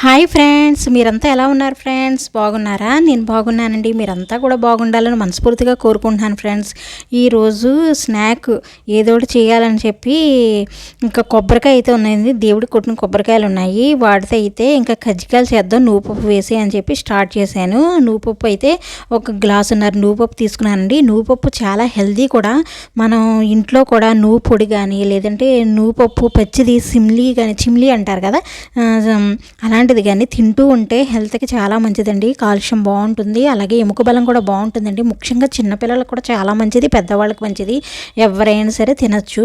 Hi friends మీరంతా ఎలా ఉన్నారు ఫ్రెండ్స్? బాగున్నారా? నేను బాగున్నానండి. మీరంతా కూడా బాగుండాలని మనస్ఫూర్తిగా కోరుకుంటున్నాను ఫ్రెండ్స్. ఈరోజు స్నాక్ ఏదో ఒకటి చేయాలని చెప్పి ఇంకా కొబ్బరికాయ అయితే ఉన్నాయండి దేవుడికి కొట్టిన కొబ్బరికాయలు ఉన్నాయి. వాడితే అయితే ఇంకా కజ్జికాయలు చేద్దాం నూపప్పు వేసి అని చెప్పి స్టార్ట్ చేశాను. నూపప్పు అయితే ఒక గ్లాస్ ఉన్నారు నువ్వుపప్పు తీసుకున్నానండి. నువ్వుపప్పు చాలా హెల్దీ కూడా. మనం ఇంట్లో కూడా నువ్వు పొడి కానీ లేదంటే నువ్వుపప్పు పచ్చిది సిమ్లీ కానీ చిమ్లీ అంటారు కదా అలాంటి అలాంటిది కానీ తింటూ ఉంటే హెల్త్కి చాలా మంచిదండి. కాల్షియం బాగుంటుంది అలాగే ఎముక బలం కూడా బాగుంటుందండి ముఖ్యంగా చిన్నపిల్లలకు కూడా చాలా మంచిది. పెద్దవాళ్ళకి మంచిది. ఎవరైనా సరే తినచ్చు.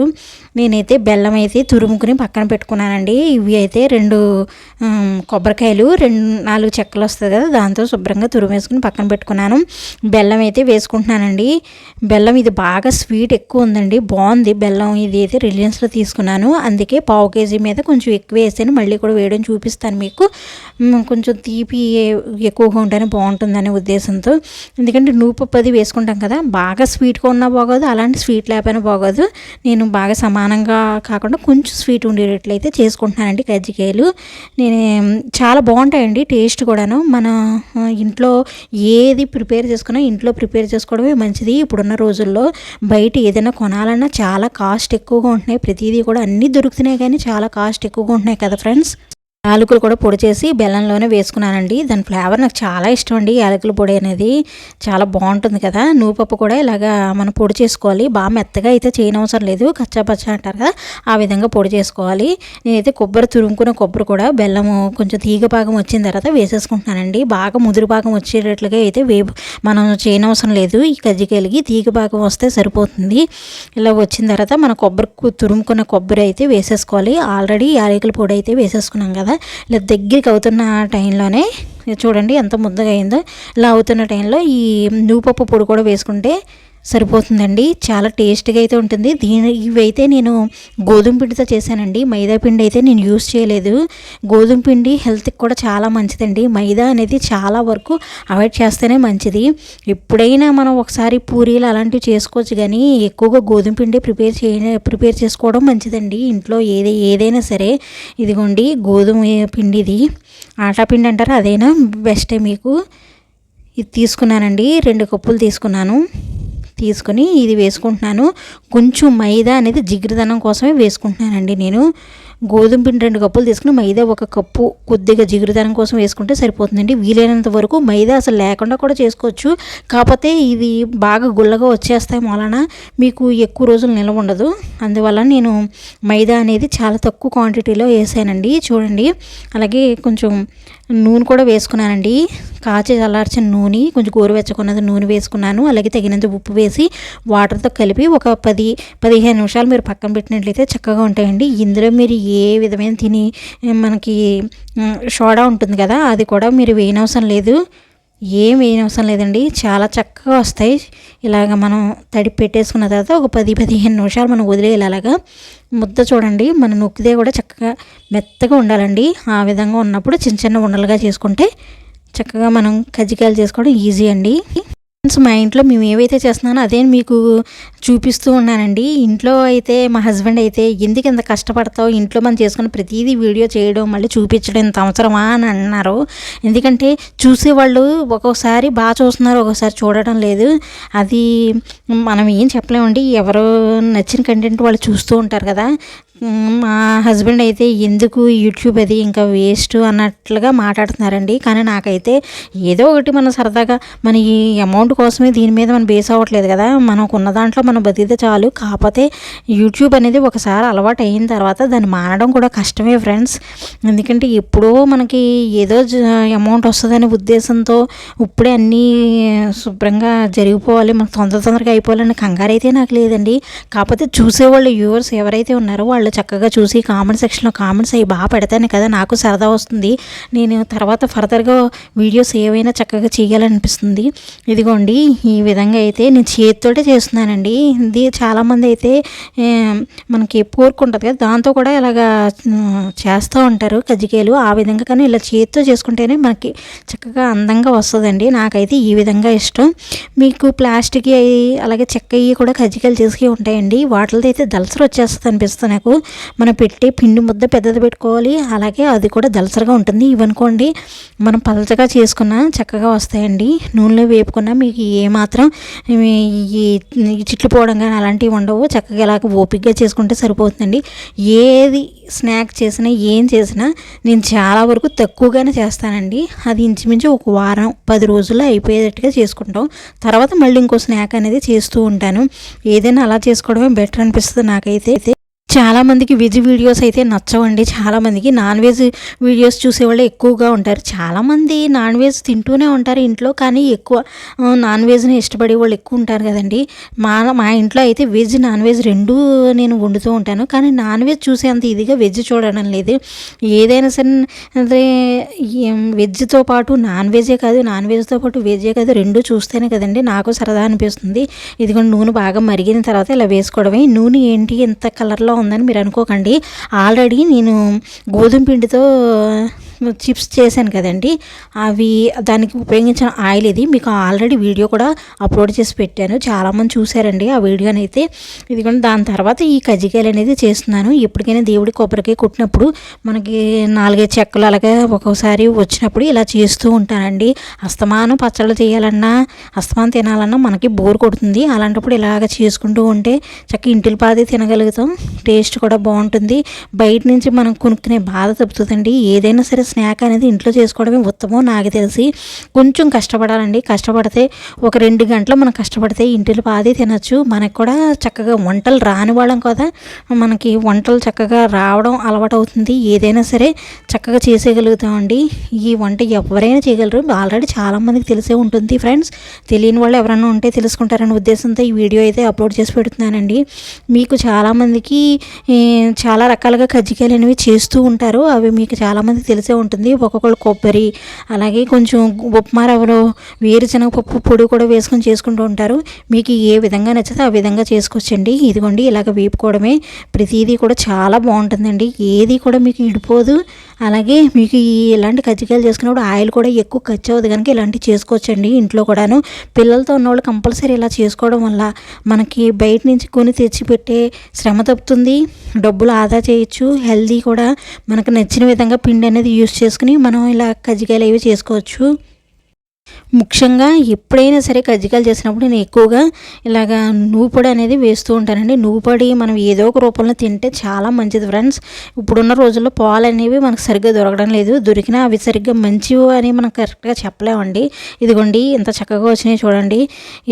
నేనైతే బెల్లం అయితే తురుముకుని పక్కన పెట్టుకున్నానండి. ఇవి అయితే రెండు కొబ్బరికాయలు రెండు నాలుగు చెక్కలు వస్తుంది కదా దాంతో శుభ్రంగా తురుమేసుకుని పక్కన పెట్టుకున్నాను. బెల్లం అయితే వేసుకుంటున్నానండి. బెల్లం ఇది బాగా స్వీట్ ఎక్కువ ఉందండి. బాగుంది బెల్లం ఇది అయితే రిలయన్స్లో తీసుకున్నాను. అందుకే పావు కేజీ మీద కొంచెం ఎక్కువ వేసాను. మళ్ళీ కూడా వేయడం చూపిస్తాను మీకు. కొంచెం తీపి ఎక్కువగా ఉంటేనే బాగుంటుందనే ఉద్దేశంతో. ఎందుకంటే నూపప్పు అది వేసుకుంటాం కదా బాగా స్వీట్గా ఉన్నా బాగోదు అలాంటి స్వీట్ లేకపోయినా బాగోదు. నేను బాగా సమానంగా కాకుండా కొంచెం స్వీట్ ఉండేటట్లయితే చేసుకుంటున్నానండి కజ్జికాయలు. నేను చాలా బాగుంటాయండి టేస్ట్ కూడాను. మన ఇంట్లో ఏది ప్రిపేర్ చేసుకున్నా ఇంట్లో ప్రిపేర్ చేసుకోవడమే మంచిది. ఇప్పుడున్న రోజుల్లో బయట ఏదైనా కొనాలన్నా చాలా కాస్ట్ ఎక్కువగా ఉంటున్నాయి. ప్రతిదీ కూడా అన్నీ దొరుకుతున్నాయి కానీ చాలా కాస్ట్ ఎక్కువగా ఉంటున్నాయి కదా ఫ్రెండ్స్. యాలకులు కూడా పొడి చేసి బెల్లంలోనే వేసుకున్నానండి. దాని ఫ్లేవర్ నాకు చాలా ఇష్టం అండి. యాలకుల పొడి అనేది చాలా బాగుంటుంది కదా. నూపప్పు కూడా ఇలాగా మనం పొడి చేసుకోవాలి. బాగా మెత్తగా అయితే చేయనవసరం లేదు. కచ్చాపచ్చా అంటారు కదా ఆ విధంగా పొడి చేసుకోవాలి. నేనైతే కొబ్బరి తురుముకున్న కొబ్బరి కూడా బెల్లము కొంచెం తీగ పాకం వచ్చిన తర్వాత వేసేసుకుంటున్నానండి. బాగా ముదురు పాకం వచ్చేటట్లుగా అయితే వే మనం చేయనవసరం లేదు. ఈ కజ్జికాయలకి తీగ పాకం వస్తే సరిపోతుంది. ఇలా వచ్చిన తర్వాత మన కొబ్బరి తురుముకున్న కొబ్బరి అయితే వేసేసుకోవాలి. ఆల్రెడీ యాలకుల పొడి అయితే వేసేసుకున్నాం కదా. ఇలా దగ్గరికి అవుతున్న టైంలోనే చూడండి ఎంత ముద్దగా అయిందో ఇలా అవుతున్న టైంలో ఈ నూపప్పు పొడి కూడా వేసుకుంటే సరిపోతుందండి. చాలా టేస్ట్గా అయితే ఉంటుంది. దీని ఇవైతే నేను గోధుమ పిండితో చేశానండి. మైదా పిండి అయితే నేను యూస్ చేయలేదు. గోధుమ పిండి హెల్త్కి కూడా చాలా మంచిదండి. మైదా అనేది చాలా వరకు అవాయిడ్ చేస్తేనే మంచిది. ఎప్పుడైనా మనం ఒకసారి పూరీలు అలాంటివి చేసుకోవచ్చు కానీ ఎక్కువగా గోధుమ పిండి ప్రిపేర్ చేయ ప్రిపేర్ చేసుకోవడం మంచిదండి. ఇంట్లో ఏది ఏదైనా సరే. ఇదిగోండి గోధుమ పిండిది ఆటా పిండి అంటారు? అదైనా? బెస్టే మీకు. ఇది తీసుకున్నానండి. రెండు కప్పులు తీసుకున్నాను. తీసుకొని ఇది వేసుకుంటున్నాను. కొంచెం మైదా అనేది జిగురుదనం కోసమే వేసుకుంటున్నానండి నేను. గోధుమ పిండి రెండు కప్పులు తీసుకుని మైదా ఒక కప్పు కొద్దిగా జిగురుదనం కోసం వేసుకుంటే సరిపోతుందండి. వీలైనంత వరకు మైదా అసలు లేకుండా కూడా చేసుకోవచ్చు. కాకపోతే ఇది బాగా గుల్లగా వచ్చేస్తాయి మూలన. మీకు ఎక్కువ రోజులు నిల్వ ఉండదు. అందువల్ల నేను మైదా అనేది చాలా తక్కువ క్వాంటిటీలో వేసానండి. చూడండి. అలాగే కొంచెం నూనె కూడా వేసుకున్నానండి. కాచి చల్లార్చిన నూనె కొంచెం గోరువెచ్చకున్నది నూనె వేసుకున్నాను. అలాగే తగినంత ఉప్పు వేసి వాటర్తో కలిపి ఒక పది పదిహేను నిమిషాలు మీరు పక్కన పెట్టినట్లయితే చక్కగా ఉంటాయండి. ఇందులో మీరు ఏ ఏ విధమైన తిని మనకి షోడా సోడా ఉంటుంది కదా అది కూడా మీరు వేయనవసరం లేదు. ఏం వేయనవసరం లేదండి. చాలా చక్కగా వస్తాయి. ఇలాగ మనం తడిపి పెట్టేసుకున్న తర్వాత ఒక పది పదిహేను నిమిషాలు మనం వదిలేయాలి అలాగా. ముద్ద చూడండి. మనం నొక్కితే కూడా చక్కగా మెత్తగా ఉండాలండి. ఆ విధంగా ఉన్నప్పుడు చిన్న చిన్న ఉండలుగా చేసుకుంటే చక్కగా మనం కజ్జికాయలు చేసుకోవడం ఈజీ అండి. ఫ్రెండ్స్ మా ఇంట్లో మేము ఏవైతే చేస్తున్నానో అదే మీకు చూపిస్తూ ఉన్నానండి. ఇంట్లో అయితే మా హస్బెండ్ అయితే ఎందుకు ఇంత కష్టపడతావు? ఇంట్లో మనం చేసుకున్న ప్రతిదీ వీడియో చేయడం మళ్ళీ చూపించడం ఇంత అవసరమా అని అన్నారు. ఎందుకంటే చూసేవాళ్ళు ఒక్కొక్కసారి బాగా చూస్తున్నారు ఒక్కొక్కసారి చూడడం లేదు. అది మనం ఏం చెప్పలేమండి. ఎవరు నచ్చిన కంటెంట్ వాళ్ళు చూస్తూ ఉంటారు కదా. మా హస్బెండ్ అయితే ఎందుకు యూట్యూబ్ అది ఇంకా వేస్ట్ అన్నట్లుగా మాట్లాడుతున్నారండి. కానీ నాకైతే ఏదో ఒకటి మనం సరదాగా మన ఈ అమౌంట్ కోసమే దీని మీద మనం బేస్ అవ్వట్లేదు కదా. మనకు ఉన్న దాంట్లో మనం బతికితే చాలు. కాకపోతే యూట్యూబ్ అనేది ఒకసారి అలవాటు అయిన తర్వాత దాన్ని మానడం కూడా కష్టమే ఫ్రెండ్స్. ఎందుకంటే ఎప్పుడో మనకి ఏదో అమౌంట్ వస్తుందనే ఉద్దేశంతో ఇప్పుడే అన్నీ శుభ్రంగా జరిగిపోవాలి. మనకు తొందర తొందరగా అయిపోవాలని కంగారు అయితే నాకు లేదండి. కాకపోతే చూసేవాళ్ళు వ్యూవర్స్ ఎవరైతే ఉన్నారో వాళ్ళు చక్కగా చూసి కామెంట్ సెక్షన్లో కామెంట్స్ అవి బాగా పెడతాను కదా నాకు సరదా వస్తుంది. నేను తర్వాత ఫర్దర్గా వీడియోస్ ఏవైనా చక్కగా చేయాలనిపిస్తుంది. ఇదిగోండి. ఇదిగోండి ఈ విధంగా అయితే నేను చేతితోటే చేస్తున్నానండి. ఇది చాలామంది అయితే మనకి పోర్క్ ఉంటుంది కదా దాంతో కూడా ఇలాగా చేస్తూ ఉంటారు కజ్జికాయలు. ఆ విధంగా కానీ ఇలా చేతితో చేసుకుంటేనే మనకి చక్కగా అందంగా వస్తుందండి. నాకైతే ఈ విధంగా ఇష్టం. మీకు ప్లాస్టిక్ అవి అలాగే చెక్కవి కూడా కజ్జికాయలు చేసి ఉంటాయండి. వాటితో అయితే దలసరి వచ్చేస్తుంది అనిపిస్తుంది నాకు. మనం పెట్టి పిండి ముద్ద పెద్దది పెట్టుకోవాలి. అలాగే అది కూడా దలసరిగా ఉంటుంది. ఇవనుకోండి మనం పలచగా చేసుకున్న చక్కగా వస్తాయండి. నూనెలో వేపుకున్న మీకు ఏమాత్రం ఈ చిట్లు పోవడం కానీ అలాంటివి ఉండవు. చక్కగా ఇలా ఓపిక్గా చేసుకుంటే సరిపోతుందండి. ఏది స్నాక్ చేసినా ఏం చేసినా నేను చాలా వరకు తక్కువగానే చేస్తానండి. అది ఇంచుమించు ఒక వారం పది రోజుల్లో అయిపోయేటట్టుగా చేసుకుంటాం. తర్వాత మళ్ళీ ఇంకో స్నాక్ అనేది చేస్తూ ఉంటాను. ఏదైనా అలా చేసుకోవడమే బెటర్ అనిపిస్తుంది నాకైతే. చాలామందికి వెజ్ వీడియోస్ అయితే నచ్చవండి. చాలామందికి నాన్ వెజ్ వీడియోస్ చూసేవాళ్ళు ఎక్కువగా ఉంటారు. చాలామంది నాన్ వెజ్ తింటూనే ఉంటారు ఇంట్లో కానీ ఎక్కువ నాన్ వెజ్ని ఇష్టపడే వాళ్ళు ఎక్కువ ఉంటారు కదండి. మా మా ఇంట్లో అయితే వెజ్ నాన్ వెజ్ రెండూ నేను వండుతూ ఉంటాను. కానీ నాన్ వెజ్ చూసేంత ఇదిగా వెజ్ చూడడం లేదు. ఏదైనా సరే వెజ్తో పాటు నాన్ వెజే కాదు నాన్ వెజ్తో పాటు వెజే కాదు రెండు చూస్తేనే కదండి నాకు సరదా అనిపిస్తుంది. ఇదిగో నూనె బాగా మరిగిన తర్వాత ఇలా వేసుకోవడమే. నూనె ఏంటి? ఎంత కలర్లో ఉందని మీరు అనుకోకండి. ఆల్రెడీ నేను గోధుమ పిండితో చిప్స్ చేశాను కదండి. అవి దానికి ఉపయోగించిన ఆయిల్ ఇది. మీకు ఆల్రెడీ వీడియో కూడా అప్లోడ్ చేసి పెట్టాను. చాలామంది చూశారండి ఆ వీడియోని అయితే. కూడా దాని తర్వాత ఈ కజ్జికాయలు అనేది చేస్తున్నాను. ఎప్పటికైనా దేవుడి కొబ్బరికాయ కుట్టినప్పుడు మనకి నాలుగైదు చెక్కలు అలాగే ఒక్కోసారి వచ్చినప్పుడు ఇలా చేస్తూ ఉంటానండి. అస్తమానం పచ్చళ్ళు చేయాలన్నా అస్తమానం తినాలన్నా మనకి బోర్ కొడుతుంది. అలాంటప్పుడు ఇలాగ చేసుకుంటూ ఉంటే చక్క ఇంటిల పాది తినగలుగుతాం. టేస్ట్ కూడా బాగుంటుంది. బయట నుంచి మనం కొనుక్కునే బాధ తప్పుతుందండి. ఏదైనా సరే స్నాక్ అనేది ఇంట్లో చేసుకోవడమే ఉత్తమం నాకు తెలిసి. కొంచెం కష్టపడాలండి. కష్టపడితే ఒక రెండు గంటలు మనం కష్టపడితే ఇంటిలో పాది తినచ్చు. మనకు కూడా చక్కగా వంటలు రాని వాళ్ళం కదా. మనకి వంటలు చక్కగా రావడం అలవాటు అవుతుంది ఏదైనా సరే చక్కగా చేసేయగలుగుతామండి. ఈ వంట ఎవరైనా చేయగలరు. ఆల్రెడీ చాలామందికి తెలిసే ఉంటుంది ఫ్రెండ్స్. తెలియని వాళ్ళు ఎవరైనా ఉంటే తెలుసుకుంటారనే ఉద్దేశంతో ఈ వీడియో అయితే అప్లోడ్ చేసి పెడుతున్నానండి. మీకు చాలామందికి చాలా రకాలుగా కజ్జికాయలు అనేవి చేస్తూ ఉంటారు. అవి మీకు చాలామంది తెలిసే ఉంటుంది. ఒక్కొక్కరు కొబ్బరి అలాగే కొంచెం ఉప్మా రవ్వలో వేరుశనగ పప్పు పొడి కూడా వేసుకొని చేసుకుంటూ ఉంటారు. మీకు ఏ విధంగా నచ్చితే ఆ విధంగా చేసుకోవచ్చండి ఇదిగోండి ఇలాగ వేపుకోవడమే. ప్రతిదీ కూడా చాలా బాగుంటుందండి. ఏది కూడా మీకు ఇడిపోదు. అలాగే మీకు ఇలాంటి కజ్జికాయలు చేసుకున్నప్పుడు ఆయిల్ కూడా ఎక్కువ ఖర్చు అవ్వదు కనుక ఇలాంటివి చేసుకోవచ్చండి ఇంట్లో కూడాను. పిల్లలతో ఉన్నవాళ్ళు కంపల్సరీ ఇలా చేసుకోవడం వల్ల మనకి బయట నుంచి కొని తెచ్చిపెట్టే శ్రమ తప్పుతుంది. డబ్బులు ఆదా చేయొచ్చు. హెల్దీ కూడా మనకు నచ్చిన విధంగా పిండి అనేది యూస్ చేసుకుని మనం ఇలా కజ్జికాయలు అవి చేసుకోవచ్చు. ముఖ్యంగా ఎప్పుడైనా సరే కజ్జికాయలు చేసినప్పుడు నేను ఎక్కువగా ఇలాగా నూపొడి అనేది వేస్తూ ఉంటానండి. నూపొడి మనం ఏదో ఒక రూపంలో తింటే చాలా మంచిది ఫ్రెండ్స్. ఇప్పుడున్న రోజుల్లో పాలు అనేవి మనకు సరిగ్గా దొరకడం లేదు. దొరికినా అవి సరిగ్గా మంచివి అని మనం కరెక్ట్గా చెప్పలేమండి. ఇదిగోండి ఇంత చక్కగా వచ్చినాయి చూడండి.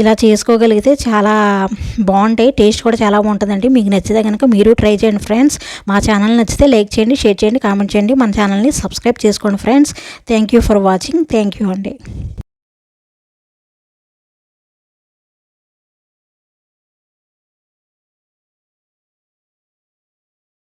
ఇలా చేసుకోగలిగితే చాలా బాగుంటాయి. టేస్ట్ కూడా చాలా బాగుంటుందండి. మీకు నచ్చితే కనుక మీరు ట్రై చేయండి ఫ్రెండ్స్. మా ఛానల్ నచ్చితే లైక్ చేయండి షేర్ చేయండి కామెంట్ చేయండి. మన ఛానల్ని సబ్స్క్రైబ్ చేసుకోండి friends. Thank you for watching. Thank you అండి.